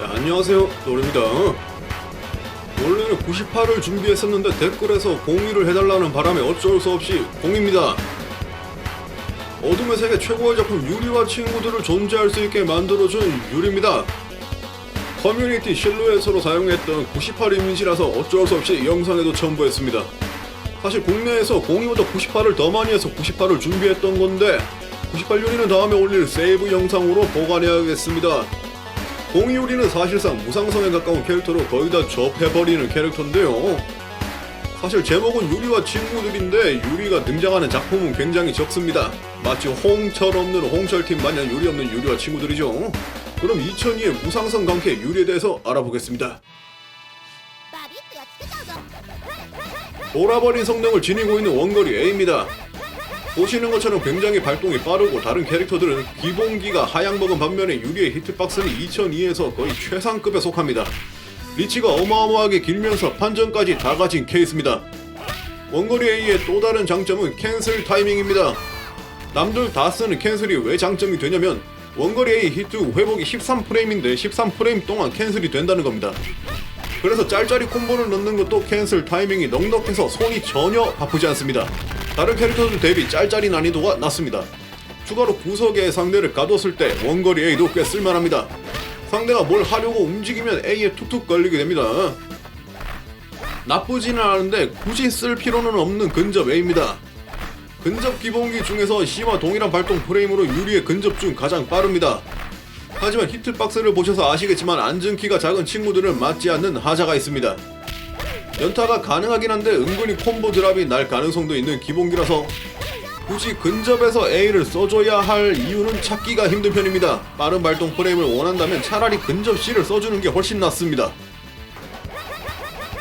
네, 안녕하세요. 노래입니다. 원래는 98을 준비했었는데 댓글에서 공유를 해달라는 바람에 어쩔 수 없이 공입니다. 어둠의 세계 최고의 작품 유리와 친구들을 존재할 수 있게 만들어준 유리입니다. 커뮤니티 실루엣으로 사용했던 98 이미지라서 어쩔 수 없이 영상에도 첨부했습니다. 사실 국내에서 공이보다 98을 더 많이 해서 98을 준비했던 건데 98 유리는 다음에 올릴 세이브 영상으로 보관해야겠습니다 공이오리는 사실상 무상성에 가까운 캐릭터로 거의 다 접해버리는 캐릭터인데요. 사실 제목은 유리와 친구들인데 유리가 등장하는 작품은 굉장히 적습니다. 마치 홍철 없는 홍철팀 마냥 유리 없는 유리와 친구들이죠. 그럼 2002의 무상성 관계 유리에 대해서 알아보겠습니다. 돌아버린 성능을 지니고 있는 원거리 A입니다. 보시는 것처럼 굉장히 발동이 빠르고 다른 캐릭터들은 기본기가 하향 먹은 반면에 유리의 히트박스는 2002에서 거의 최상급에 속합니다. 리치가 어마어마하게 길면서 판정까지 다 가진 케이스입니다. 원거리 A의 또 다른 장점은 캔슬 타이밍입니다. 남들 다 쓰는 캔슬이 왜 장점이 되냐면 원거리 A 히트 후 회복이 13프레임인데 13프레임 동안 캔슬이 된다는 겁니다. 그래서 짤짤이 콤보를 넣는 것도 캔슬 타이밍이 넉넉해서 손이 전혀 바쁘지 않습니다. 다른 캐릭터들 대비 짤짤이 난이도가 낮습니다. 추가로 구석에 상대를 가뒀을 때 원거리 A도 꽤 쓸만합니다. 상대가 뭘 하려고 움직이면 A에 툭툭 걸리게 됩니다. 나쁘지는 않은데 굳이 쓸 필요는 없는 근접 A입니다. 근접 기본기 중에서 C와 동일한 발동 프레임으로 유리의 근접 중 가장 빠릅니다. 하지만 히트박스를 보셔서 아시겠지만 안전키가 작은 친구들은 맞지 않는 하자가 있습니다. 연타가 가능하긴 한데 은근히 콤보 드랍이 날 가능성도 있는 기본기라서 굳이 근접에서 A를 써줘야 할 이유는 찾기가 힘든 편입니다. 빠른 발동 프레임을 원한다면 차라리 근접 C를 써주는 게 훨씬 낫습니다.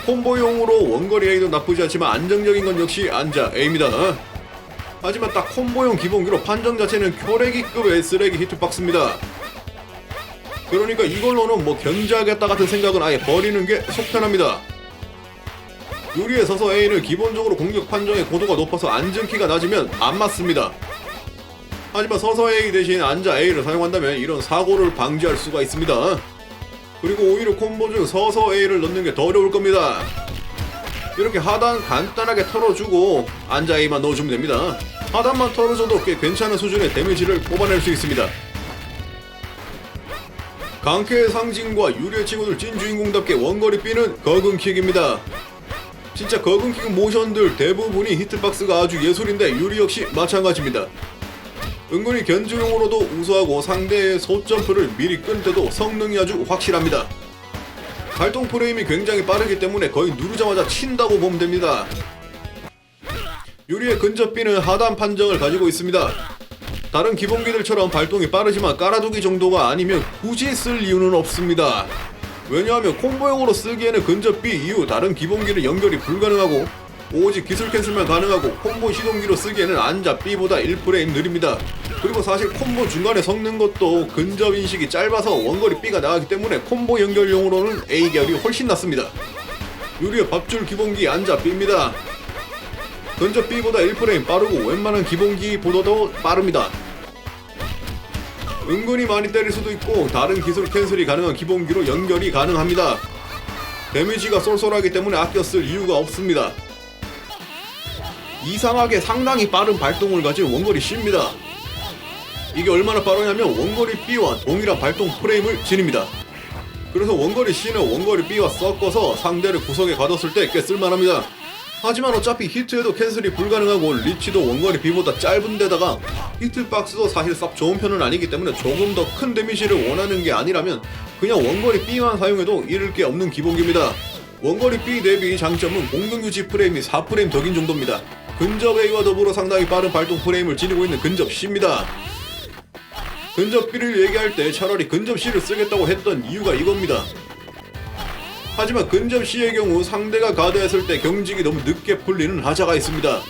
콤보용으로 원거리 A도 나쁘지 않지만 안정적인 건 역시 안자 A입니다. 하지만 딱 콤보용 기본기로 판정 자체는 쿄레기급의 쓰레기 히트박스입니다. 그러니까 이걸로는 뭐 견제하겠다 같은 생각은 아예 버리는 게 속편합니다. 유리에 서서 A는 기본적으로 공격 판정의 고도가 높아서 안정키가 낮으면 안 맞습니다. 하지만 서서 A 대신 앉아 A를 사용한다면 이런 사고를 방지할 수가 있습니다. 그리고 오히려 콤보 중 서서 A를 넣는 게 더 어려울 겁니다. 이렇게 하단 간단하게 털어주고 앉아 A만 넣어주면 됩니다. 하단만 털어줘도 꽤 괜찮은 수준의 데미지를 뽑아낼 수 있습니다. 강쾌의 상징과 유리의 친구들 찐 주인공답게 원거리 B는 거근킥입니다. 진짜 거근킥 모션들 대부분이 히트박스가 아주 예술인데 유리 역시 마찬가지입니다. 은근히 견주용으로도 우수하고 상대의 소점프를 미리 끈 때도 성능이 아주 확실합니다. 발동 프레임이 굉장히 빠르기 때문에 거의 누르자마자 친다고 보면 됩니다. 유리의 근접비는 하단 판정을 가지고 있습니다. 다른 기본기들처럼 발동이 빠르지만 깔아두기 정도가 아니면 굳이 쓸 이유는 없습니다. 왜냐하면 콤보용으로 쓰기에는 근접 B 이후 다른 기본기는 연결이 불가능하고 오직 기술 캔슬만 가능하고 콤보 시동기로 쓰기에는 안자 B보다 1프레임 느립니다. 그리고 사실 콤보 중간에 섞는 것도 근접 인식이 짧아서 원거리 B가 나가기 때문에 콤보 연결용으로는 A 계열이 훨씬 낫습니다. 유리의 밥줄 기본기 안자 B입니다. 근접 B보다 1프레임 빠르고 웬만한 기본기보다도 빠릅니다. 은근히 많이 때릴 수도 있고 다른 기술 캔슬이 가능한 기본기로 연결이 가능합니다. 데미지가 쏠쏠하기 때문에 아껴 쓸 이유가 없습니다. 이상하게 상당히 빠른 발동을 가진 원거리 C입니다. 이게 얼마나 빠르냐면 원거리 B와 동일한 발동 프레임을 지닙니다. 그래서 원거리 C는 원거리 B와 섞어서 상대를 구석에 가뒀을 때 꽤 쓸만합니다. 하지만 어차피 히트에도 캔슬이 불가능하고 리치도 원거리 B보다 짧은 데다가 히트박스도 사실 썩 좋은 편은 아니기 때문에 조금 더 큰 데미지를 원하는 게 아니라면 그냥 원거리 B만 사용해도 잃을 게 없는 기본기입니다. 원거리 B 대비 장점은 공격 유지 프레임이 4프레임 덕인 정도입니다. 근접 A와 더불어 상당히 빠른 발동 프레임을 지니고 있는 근접 C입니다. 근접 B를 얘기할 때 차라리 근접 C를 쓰겠다고 했던 이유가 이겁니다. 하지만 근접 C의 경우 상대가 가드했을 때 경직이 너무 늦게 풀리는 하자가 있습니다.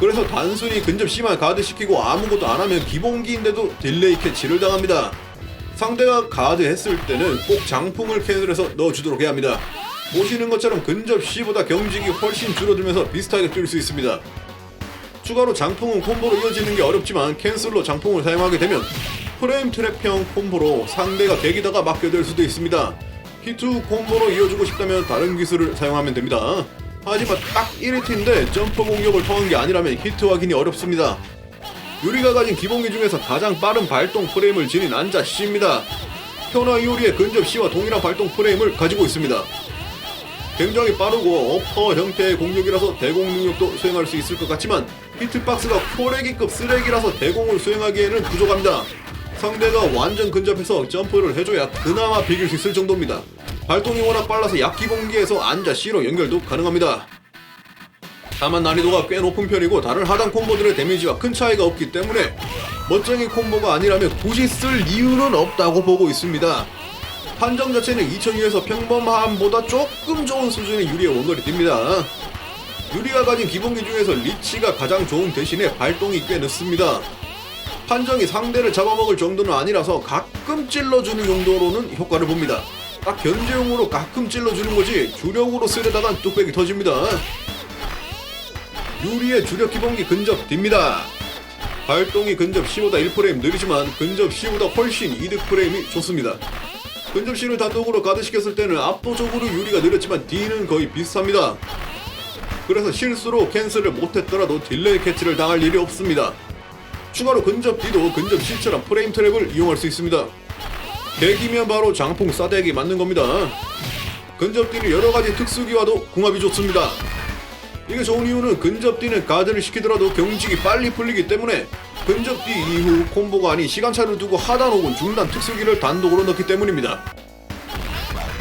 그래서 단순히 근접 C만 가드시키고 아무것도 안 하면 기본기인데도 딜레이 캐치를 당합니다. 상대가 가드했을 때는 꼭 장풍을 캔슬해서 넣어주도록 해야 합니다. 보시는 것처럼 근접 C보다 경직이 훨씬 줄어들면서 비슷하게 뛸 수 있습니다. 추가로 장풍은 콤보로 이어지는 게 어렵지만 캔슬로 장풍을 사용하게 되면 프레임 트랩형 콤보로 상대가 개기다가 맞게 될 수도 있습니다. 히트 콤보로 이어주고 싶다면 다른 기술을 사용하면 됩니다. 하지만 딱 1히트인데 점프 공격을 통한 게 아니라면 히트 확인이 어렵습니다. 유리가 가진 기본기 중에서 가장 빠른 발동 프레임을 지닌 안자 C입니다. 현아 이오리의 근접 C와 동일한 발동 프레임을 가지고 있습니다. 굉장히 빠르고 어퍼 형태의 공격이라서 대공 능력도 수행할 수 있을 것 같지만 히트박스가 포레기급 쓰레기라서 대공을 수행하기에는 부족합니다. 상대가 완전 근접해서 점프를 해줘야 그나마 비길 수 있을 정도입니다. 발동이 워낙 빨라서 약기공기에서 안자 C로 연결도 가능합니다. 다만 난이도가 꽤 높은 편이고 다른 하단 콤보들의 데미지와 큰 차이가 없기 때문에 멋쟁이 콤보가 아니라면 굳이 쓸 이유는 없다고 보고 있습니다. 판정 자체는 2002에서 평범함보다 조금 좋은 수준의 유리의 원거리 뜁니다. 유리가 가진 기본기 중에서 리치가 가장 좋은 대신에 발동이 꽤 늦습니다. 판정이 상대를 잡아먹을 정도는 아니라서 가끔 찔러주는 용도로는 효과를 봅니다. 딱 견제용으로 가끔 찔러주는 거지 주력으로 쓰려다간 뚝배기 터집니다. 유리의 주력 기본기 근접 D입니다. 발동이 근접 C보다 1프레임 느리지만 근접 C보다 훨씬 이득 프레임이 좋습니다. 근접 C를 단독으로 가드시켰을 때는 압도적으로 유리가 느렸지만 D는 거의 비슷합니다. 그래서 실수로 캔슬을 못했더라도 딜레이 캐치를 당할 일이 없습니다. 추가로 근접 D도 근접 C처럼 프레임 트랩을 이용할 수 있습니다. 대기면 바로 장풍 싸대기 맞는 겁니다. 근접 D는 여러 가지 특수기와도 궁합이 좋습니다. 이게 좋은 이유는 근접 D는 가드를 시키더라도 경직이 빨리 풀리기 때문에 근접 D 이후 콤보가 아닌 시간차를 두고 하단 혹은 중단 특수기를 단독으로 넣기 때문입니다.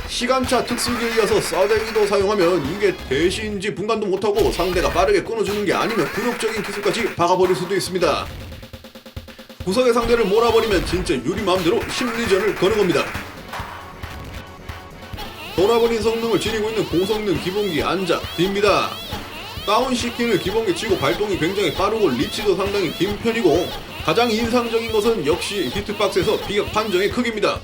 시간차 특수기에 이어서 싸대기도 사용하면 이게 대신지 분간도 못하고 상대가 빠르게 끊어주는 게 아니면 굴욕적인 기술까지 박아버릴 수도 있습니다. 구석의 상대를 몰아버리면 진짜 유리 마음대로 심리전을 거는 겁니다. 돌아버린 성능을 지니고 있는 고성능 기본기 안자 D입니다. 다운시키는 기본기 치고 발동이 굉장히 빠르고 리치도 상당히 긴 편이고 가장 인상적인 것은 역시 히트박스에서 비격 판정의 크기입니다.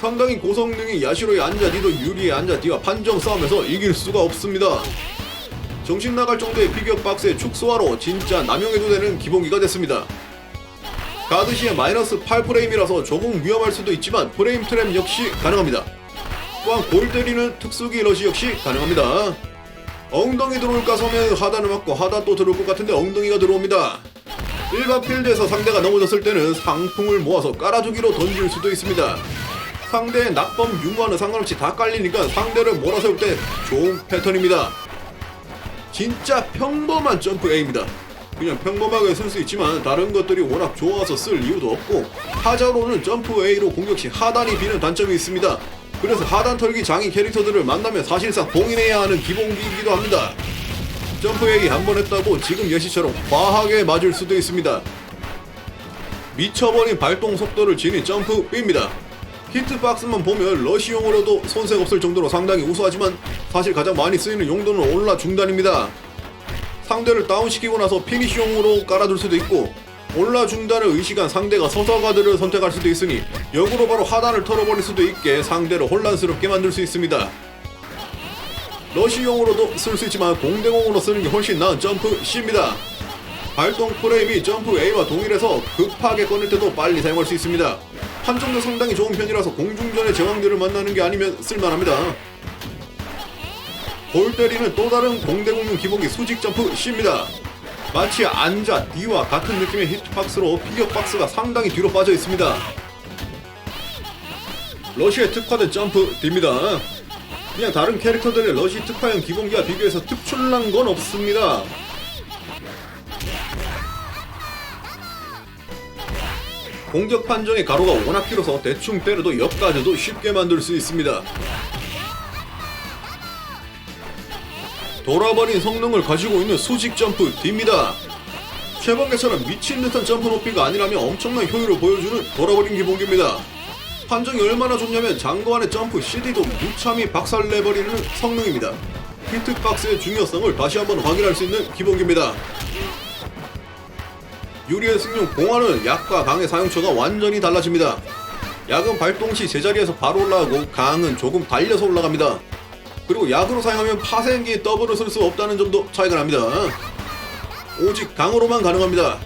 상당히 고성능이 야시로의 안자 D도 유리의 안자 D와 판정 싸움에서 이길 수가 없습니다. 정신 나갈 정도의 비격 박스의 축소화로 진짜 남용해도 되는 기본기가 됐습니다. 가드시의 마이너스 8프레임이라서 조금 위험할 수도 있지만 프레임 트랩 역시 가능합니다. 또한 골 때리는 특수기 러시 역시 가능합니다. 엉덩이 들어올까 서면 하단을 맞고 하단 또 들어올 것 같은데 엉덩이가 들어옵니다. 일반 필드에서 상대가 넘어졌을 때는 상풍을 모아서 깔아주기로 던질 수도 있습니다. 상대의 낙범 융화는 상관없이 다 깔리니까 상대를 몰아세울 때 좋은 패턴입니다. 진짜 평범한 점프 A입니다. 그냥 평범하게 쓸 수 있지만 다른 것들이 워낙 좋아서 쓸 이유도 없고 하자로는 점프 A로 공격 시 하단이 비는 단점이 있습니다. 그래서 하단 털기 장인 캐릭터들을 만나면 사실상 봉인해야 하는 기본기이기도 합니다. 점프 A 한 번 했다고 지금 여시처럼 과하게 맞을 수도 있습니다. 미쳐버린 발동 속도를 지닌 점프 B입니다. 히트박스만 보면 러시용으로도 손색 없을 정도로 상당히 우수하지만 사실 가장 많이 쓰이는 용도는 올라 중단입니다. 상대를 다운시키고 나서 피니쉬용으로 깔아둘 수도 있고 올라 중단을 의식한 상대가 서서 가드를 선택할 수도 있으니 역으로 바로 하단을 털어버릴 수도 있게 상대를 혼란스럽게 만들 수 있습니다. 러시용으로도 쓸 수 있지만 공대공으로 쓰는 게 훨씬 나은 점프 C입니다. 발동 프레임이 점프 A와 동일해서 급하게 꺼낼 때도 빨리 사용할 수 있습니다. 판정도 상당히 좋은 편이라서 공중전의 제왕들을 만나는 게 아니면 쓸만합니다. 볼 때리는 또 다른 공대공용 기본기 수직 점프 C입니다. 마치 안자 D와 같은 느낌의 히트박스로 피격 박스가 상당히 뒤로 빠져 있습니다. 러시에 특화된 점프 D입니다. 그냥 다른 캐릭터들의 러시 특화형 기본기와 비교해서 특출난 건 없습니다. 공격 판정의 가로가 워낙 길어서 대충 때려도 역가져도 쉽게 만들 수 있습니다. 돌아버린 성능을 가지고 있는 수직 점프 D입니다. 최번개처럼 미친 듯한 점프 높이가 아니라면 엄청난 효율을 보여주는 돌아버린 기본기입니다. 판정이 얼마나 좋냐면 장거환의 점프 CD도 무참히 박살내버리는 성능입니다. 히트박스의 중요성을 다시 한번 확인할 수 있는 기본기입니다. 유리의 승용 공화는 약과 강의 사용처가 완전히 달라집니다. 약은 발동 시 제자리에서 바로 올라가고 강은 조금 달려서 올라갑니다. 그리고 약으로 사용하면 파생기 더블을 쓸 수 없다는 점도 차이가 납니다. 오직 강으로만 가능합니다.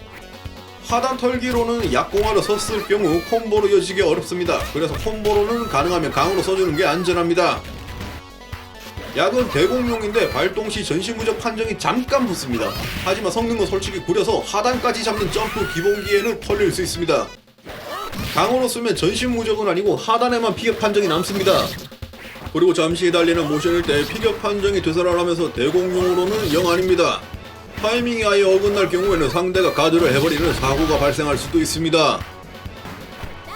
하단 털기로는 약공화로 썼을 경우 콤보로 이어지기 어렵습니다. 그래서 콤보로는 가능하면 강으로 써주는 게 안전합니다. 약은 대공용인데 발동 시 전시 무적 판정이 잠깐 붙습니다. 하지만 성능은 솔직히 구려서 하단까지 잡는 점프 기본기에는 털릴 수 있습니다. 강으로 쓰면 전시 무적은 아니고 하단에만 피격 판정이 남습니다. 그리고 잠시 달리는 모션일 때 피격 판정이 되살아나면서 대공용으로는 영 아닙니다. 타이밍이 아예 어긋날 경우에는 상대가 가드를 해버리는 사고가 발생할 수도 있습니다.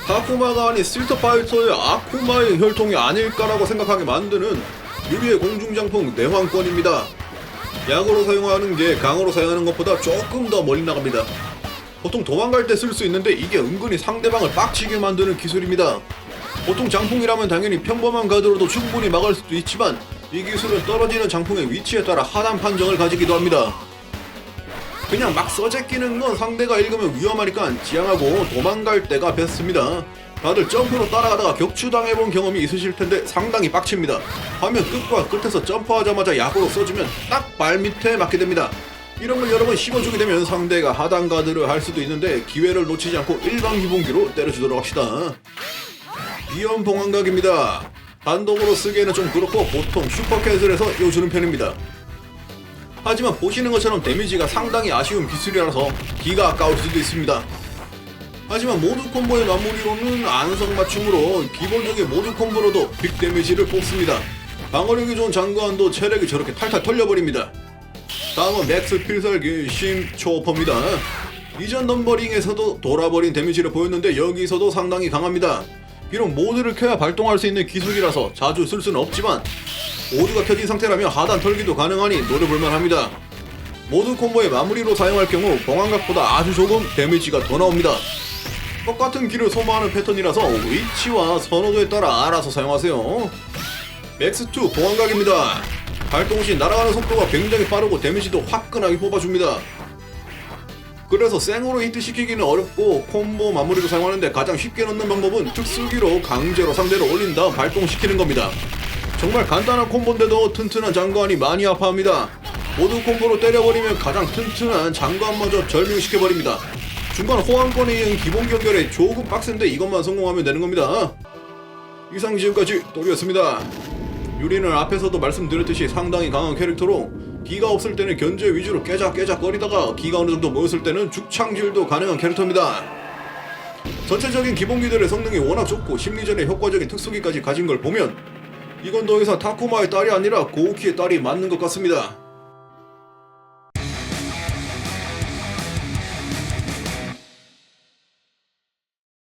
타쿠마가 아닌 스트리트 파이터의 아쿠마의 혈통이 아닐까라고 생각하게 만드는 유리의 공중장풍 내황권입니다. 약으로 사용하는 게 강으로 사용하는 것보다 조금 더 멀리 나갑니다. 보통 도망갈 때 쓸 수 있는데 이게 은근히 상대방을 빡치게 만드는 기술입니다. 보통 장풍이라면 당연히 평범한 가드로도 충분히 막을 수도 있지만 이 기술은 떨어지는 장풍의 위치에 따라 하단 판정을 가지기도 합니다. 그냥 막 써제끼는 건 상대가 읽으면 위험하니까 지양하고 도망갈 때가 베스트입니다. 다들 점프로 따라가다가 격추당해본 경험이 있으실 텐데 상당히 빡칩니다. 화면 끝과 끝에서 점프하자마자 약으로 써주면 딱 발 밑에 맞게 됩니다. 이런 걸 여러 번 씹어주게 되면 상대가 하단 가드를 할 수도 있는데 기회를 놓치지 않고 일반 기본기로 때려주도록 합시다. 비염 봉황각입니다. 단독으로 쓰기에는 좀 그렇고 보통 슈퍼캐슬에서 이어주는 편입니다. 하지만 보시는 것처럼 데미지가 상당히 아쉬운 기술이라서 기가 아까울 수도 있습니다. 하지만 모두 콤보의 마무리로는 안성맞춤으로 기본적인 모두 콤보로도 빅 데미지를 뽑습니다. 방어력이 좋은 장관도 체력이 저렇게 탈탈 털려버립니다. 다음은 맥스 필살기 심초퍼입니다. 이전 넘버링에서도 돌아버린 데미지를 보였는데 여기서도 상당히 강합니다. 비록 모드를 켜야 발동할 수 있는 기술이라서 자주 쓸 수는 없지만 모두가 켜진 상태라면 하단 털기도 가능하니 노려볼만 합니다. 모두 콤보의 마무리로 사용할 경우 봉황각보다 아주 조금 데미지가 더 나옵니다. 똑같은 길을 소모하는 패턴이라서 위치와 선호도에 따라 알아서 사용하세요. 맥스2 봉황각입니다. 발동 시 날아가는 속도가 굉장히 빠르고 데미지도 화끈하게 뽑아줍니다. 그래서 생으로 히트 시키기는 어렵고 콤보 마무리로 사용하는데 가장 쉽게 넣는 방법은 특수기로 강제로 상대를 올린 다음 발동시키는 겁니다. 정말 간단한 콤보인데도 튼튼한 장관이 많이 아파합니다. 모두 콤보로 때려버리면 가장 튼튼한 장관마저 절명시켜버립니다. 중간 호환권에 의한 기본 경결에 조금 빡센데 이것만 성공하면 되는 겁니다. 이상 지금까지 또리였습니다. 유리는 앞에서도 말씀드렸듯이 상당히 강한 캐릭터로 기가 없을 때는 견제 위주로 깨작깨작 거리다가 기가 어느 정도 모였을 때는 죽창질도 가능한 캐릭터입니다. 전체적인 기본기들의 성능이 워낙 좋고 심리전에 효과적인 특수기까지 가진 걸 보면 이건 더 이상 타쿠마의 딸이 아니라 고우키의 딸이 맞는 것 같습니다.